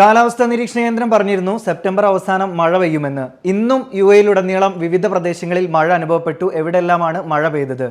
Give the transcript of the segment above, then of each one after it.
കാലാവസ്ഥാ നിരീക്ഷണ കേന്ദ്രം പറഞ്ഞിരുന്നു സെപ്റ്റംബർ അവസാനം മഴ പെയ്യുമെന്ന്. ഇന്നും യു എയിലുടനീളം വിവിധ പ്രദേശങ്ങളിൽ മഴ അനുഭവപ്പെട്ടു. എവിടെല്ലാമാണ് മഴ പെയ്തത്?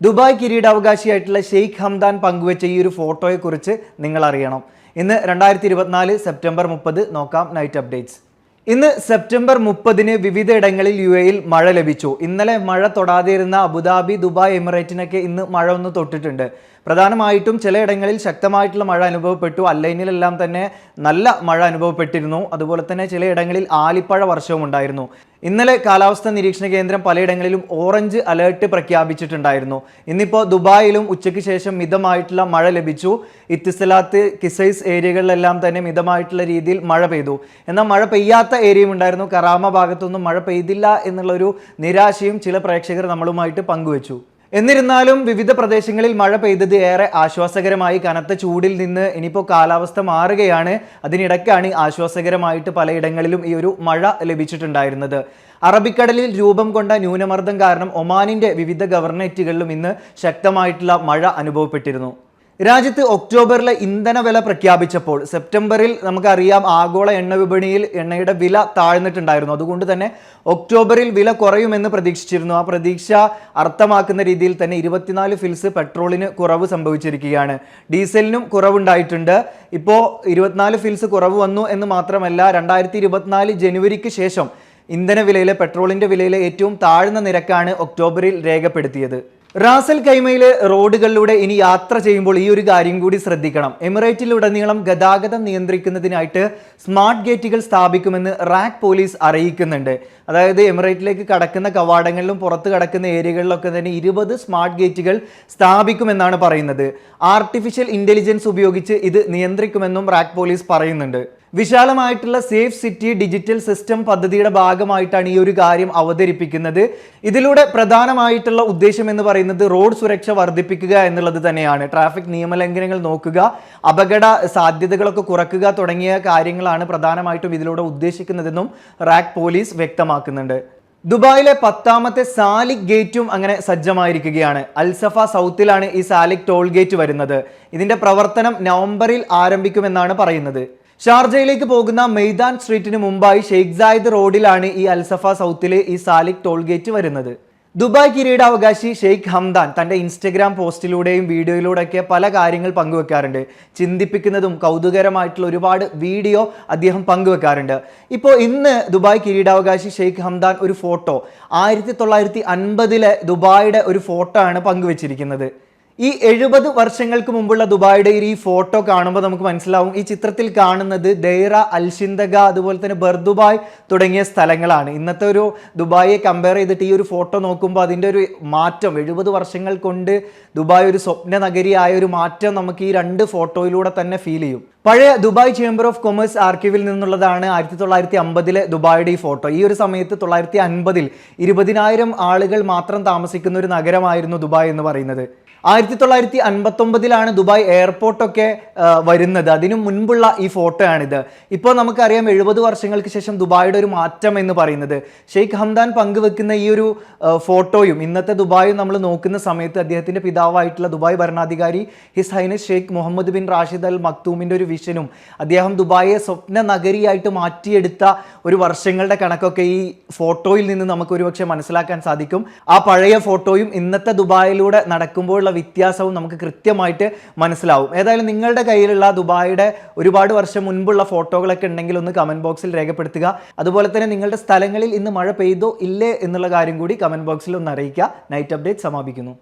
ദുബായ് കിരീടാവകാശിയായിട്ടുള്ള ഷെയ്ഖ് ഹംദാൻ പങ്കുവച്ച ഈ ഒരു ഫോട്ടോയെക്കുറിച്ച് നിങ്ങൾ അറിയണം ഇന്ന് രണ്ടായിരത്തി ഇരുപത്തിനാല് സെപ്റ്റംബർ മുപ്പത് നോക്കാം നൈറ്റ് അപ്ഡേറ്റ്സ്. ഇന്ന് സെപ്റ്റംബർ മുപ്പതിന് വിവിധയിടങ്ങളിൽ യു എയിൽ മഴ ലഭിച്ചു. ഇന്നലെ മഴ തൊടാതിരുന്ന അബുദാബി ദുബായ് എമിറേറ്റിനൊക്കെ ഇന്ന് മഴ ഒന്ന് തൊട്ടിട്ടുണ്ട്. പ്രധാനമായിട്ടും ചിലയിടങ്ങളിൽ ശക്തമായിട്ടുള്ള മഴ അനുഭവപ്പെട്ടു. അല്ലൈനിലെല്ലാം തന്നെ നല്ല മഴ അനുഭവപ്പെട്ടിരുന്നു. അതുപോലെ തന്നെ ചിലയിടങ്ങളിൽ ആലിപ്പഴ വർഷവും ഉണ്ടായിരുന്നു. ഇന്നലെ കാലാവസ്ഥാ നിരീക്ഷണ കേന്ദ്രം പലയിടങ്ങളിലും ഓറഞ്ച് അലേർട്ട് പ്രഖ്യാപിച്ചിട്ടുണ്ടായിരുന്നു. ഇന്നിപ്പോൾ ദുബായിലും ഉച്ചയ്ക്ക് ശേഷം മിതമായിട്ടുള്ള മഴ ലഭിച്ചു. ഇത്തിസലാത്ത് കിസൈസ് ഏരിയകളിലെല്ലാം തന്നെ മിതമായിട്ടുള്ള രീതിയിൽ മഴ പെയ്തു. എന്നാൽ മഴ പെയ്യാത്ത ഏരിയയും ഉണ്ടായിരുന്നു. കറാമ ഭാഗത്തൊന്നും മഴ പെയ്തില്ല എന്നുള്ളൊരു നിരാശയും ചില പ്രേക്ഷകർ നമ്മളുമായിട്ട് പങ്കുവച്ചു. എന്നിരുന്നാലും വിവിധ പ്രദേശങ്ങളിൽ മഴ പെയ്തത് ഏറെ ആശ്വാസകരമായി. കനത്ത ചൂടിൽ നിന്ന് ഇനിയിപ്പോൾ കാലാവസ്ഥ മാറുകയാണ്. അതിനിടയ്ക്കാണ് ആശ്വാസകരമായിട്ട് പലയിടങ്ങളിലും ഈ ഒരു മഴ ലഭിച്ചിട്ടുണ്ടായിരുന്നത്. അറബിക്കടലിൽ രൂപം കൊണ്ട ന്യൂനമർദ്ദം കാരണം ഒമാനിന്റെ വിവിധ ഗവർണേറ്റുകളിലും ഇന്ന് ശക്തമായിട്ടുള്ള മഴ അനുഭവപ്പെട്ടിരുന്നു. രാജ്യത്ത് ഒക്ടോബറിലെ ഇന്ധന വില പ്രഖ്യാപിച്ചപ്പോൾ സെപ്റ്റംബറിൽ നമുക്കറിയാം ആഗോള എണ്ണ വിപണിയിൽ എണ്ണയുടെ വില താഴ്ന്നിട്ടുണ്ടായിരുന്നു. അതുകൊണ്ട് തന്നെ ഒക്ടോബറിൽ വില കുറയുമെന്ന് പ്രതീക്ഷിച്ചിരുന്നു. ആ പ്രതീക്ഷ അർത്ഥമാക്കുന്ന രീതിയിൽ തന്നെ ഇരുപത്തിനാല് ഫിൽസ് പെട്രോളിന് കുറവ് സംഭവിച്ചിരിക്കുകയാണ്. ഡീസലിനും കുറവുണ്ടായിട്ടുണ്ട്. ഇപ്പോൾ ഇരുപത്തിനാല് ഫിൽസ് കുറവ് വന്നു എന്ന് മാത്രമല്ല രണ്ടായിരത്തി ഇരുപത്തിനാല് ജനുവരിക്ക് ശേഷം ഇന്ധന വിലയിലെ പെട്രോളിന്റെ വിലയിലെ ഏറ്റവും താഴ്ന്ന നിരക്കാണ് ഒക്ടോബറിൽ രേഖപ്പെടുത്തിയത്. റാസൽ കൈമയിലെ റോഡുകളിലൂടെ ഇനി യാത്ര ചെയ്യുമ്പോൾ ഈ ഒരു കാര്യം കൂടി ശ്രദ്ധിക്കണം. എമിറേറ്റിലുടനീളം ഗതാഗതം നിയന്ത്രിക്കുന്നതിനായിട്ട് സ്മാർട്ട് ഗേറ്റുകൾ സ്ഥാപിക്കുമെന്ന് റാക് പോലീസ് അറിയിക്കുന്നുണ്ട്. അതായത് എമിറേറ്റിലേക്ക് കടക്കുന്ന കവാടങ്ങളിലും പുറത്ത് കടക്കുന്ന ഏരിയകളിലൊക്കെ തന്നെ ഇരുപത് സ്മാർട്ട് ഗേറ്റുകൾ സ്ഥാപിക്കുമെന്നാണ് പറയുന്നത്. ആർട്ടിഫിഷ്യൽ ഇന്റലിജൻസ് ഉപയോഗിച്ച് ഇത് നിയന്ത്രിക്കുമെന്നും റാക് പോലീസ് പറയുന്നുണ്ട്. വിശാലമായിട്ടുള്ള സേഫ് സിറ്റി ഡിജിറ്റൽ സിസ്റ്റം പദ്ധതിയുടെ ഭാഗമായിട്ടാണ് ഈ ഒരു കാര്യം അവതരിപ്പിക്കുന്നത്. ഇതിലൂടെ പ്രധാനമായിട്ടുള്ള ഉദ്ദേശം എന്ന് പറയുന്നത് റോഡ് സുരക്ഷ വർദ്ധിപ്പിക്കുക എന്നുള്ളത് തന്നെയാണ്. ട്രാഫിക് നിയമലംഘനങ്ങൾ നോക്കുക അപകട സാധ്യതകളൊക്കെ കുറക്കുക തുടങ്ങിയ കാര്യങ്ങളാണ് പ്രധാനമായിട്ടും ഇതിലൂടെ ഉദ്ദേശിക്കുന്നതെന്നും റാക് പോലീസ് വ്യക്തമാക്കുന്നുണ്ട്. ദുബായിലെ പത്താമത്തെ സാലിക് ഗേറ്റും അങ്ങനെ സജ്ജമായിരിക്കുകയാണ്. അൽസഫ സൗത്തിലാണ് ഈ സാലിക് ടോൾ ഗേറ്റ് വരുന്നത്. ഇതിന്റെ പ്രവർത്തനം നവംബറിൽ ആരംഭിക്കുമെന്നാണ് പറയുന്നത്. ഷാർജയിലേക്ക് പോകുന്ന മെയ്ദാൻ സ്ട്രീറ്റിന് മുമ്പായി ഷെയ്ഖ് സായിദ് റോഡിലാണ് ഈ അൽസഫ സൗത്തിലെ ഈ സാലിക് ടോൾ ഗേറ്റ് വരുന്നത്. ദുബായ് കിരീടാവകാശി ഷെയ്ഖ് ഹംദാൻ തന്റെ ഇൻസ്റ്റഗ്രാം പോസ്റ്റിലൂടെയും വീഡിയോയിലൂടെയൊക്കെ പല കാര്യങ്ങൾ പങ്കുവെക്കാറുണ്ട്. ചിന്തിപ്പിക്കുന്നതും കൗതുകരമായിട്ടുള്ള ഒരുപാട് വീഡിയോ അദ്ദേഹം പങ്കുവെക്കാറുണ്ട്. ഇപ്പോൾ ഇന്ന് ദുബായ് കിരീടാവകാശി ഷെയ്ഖ് ഹംദാൻ ഒരു ഫോട്ടോ ആയിരത്തി തൊള്ളായിരത്തി അൻപതിലെ ഒരു ഫോട്ടോ ആണ് പങ്കുവെച്ചിരിക്കുന്നത്. ഈ എഴുപത് വർഷങ്ങൾക്ക് മുമ്പുള്ള ദുബായിയുടെ ഈ ഫോട്ടോ കാണുമ്പോൾ നമുക്ക് മനസ്സിലാവും. ഈ ചിത്രത്തിൽ കാണുന്നത് ദൈറ അൽഷിന്തഗ അതുപോലെ തന്നെ ബർദുബായ് തുടങ്ങിയ സ്ഥലങ്ങളാണ്. ഇന്നത്തെ ഒരു ദുബായിയെ കമ്പയർ ചെയ്തിട്ട് ഈ ഒരു ഫോട്ടോ നോക്കുമ്പോൾ അതിന്റെ ഒരു മാറ്റം എഴുപത് വർഷങ്ങൾ കൊണ്ട് ദുബായ് ഒരു സ്വപ്ന നഗരിയായ ഒരു മാറ്റം നമുക്ക് ഈ രണ്ട് ഫോട്ടോയിലൂടെ തന്നെ ഫീൽ ചെയ്യും. പഴയ ദുബായ് ചേംബർ ഓഫ് കൊമേഴ്സ് ആർക്കീവിൽ നിന്നുള്ളതാണ് ആയിരത്തി തൊള്ളായിരത്തി അമ്പതിലെ ദുബായിയുടെ ഈ ഫോട്ടോ. ഈ ഒരു സമയത്ത് തൊള്ളായിരത്തി അൻപതിൽ ഇരുപതിനായിരം ആളുകൾ മാത്രം താമസിക്കുന്ന ഒരു നഗരമായിരുന്നു ദുബായ് എന്ന് പറയുന്നത്. ആയിരത്തി തൊള്ളായിരത്തി അൻപത്തൊമ്പതിലാണ് ദുബായ് എയർപോർട്ടൊക്കെ വരുന്നത്. അതിനു മുൻപുള്ള ഈ ഫോട്ടോ ആണിത് ഇപ്പോൾ നമുക്കറിയാം എഴുപത് വർഷങ്ങൾക്ക് ശേഷം ദുബായിയുടെ ഒരു മാറ്റം എന്ന് പറയുന്നത്. ഷെയ്ഖ് ഹംദാൻ പങ്കുവെക്കുന്ന ഈ ഒരു ഫോട്ടോയും ഇന്നത്തെ ദുബായും നമ്മൾ നോക്കുന്ന സമയത്ത് അദ്ദേഹത്തിന്റെ പിതാവായിട്ടുള്ള ദുബായ് ഭരണാധികാരി his highness Sheikh Mohammed bin Rashid Al മക്തൂമിന്റെ ഒരു വിഷനും അദ്ദേഹം ദുബായെ സ്വപ്ന നഗരിയായിട്ട് മാറ്റിയെടുത്ത ഒരു വർഷങ്ങളുടെ കണക്കൊക്കെ ഈ ഫോട്ടോയിൽ നിന്ന് നമുക്ക് ഒരുപക്ഷെ മനസ്സിലാക്കാൻ സാധിക്കും. ആ പഴയ ഫോട്ടോയും ഇന്നത്തെ ദുബായിലൂടെ നടക്കുമ്പോഴുള്ള വ്യത്യാസവും നമുക്ക് കൃത്യമായിട്ട് മനസ്സിലാവും. ഏതായാലും നിങ്ങളുടെ കയ്യിലുള്ള ദുബായിയുടെ ഒരുപാട് വർഷം മുൻപുള്ള ഫോട്ടോകളൊക്കെ ഉണ്ടെങ്കിൽ ഒന്ന് കമന്റ് ബോക്സിൽ രേഖപ്പെടുത്തുക. അതുപോലെ തന്നെ നിങ്ങളുടെ സ്ഥലങ്ങളിൽ ഇന്ന് മഴ പെയ്തോ ഇല്ലേ എന്നുള്ള കാര്യം കൂടി കമന്റ് ബോക്സിൽ ഒന്ന് അറിയിക്കുക. നൈറ്റ് അപ്ഡേറ്റ് സമാപിക്കുന്നു.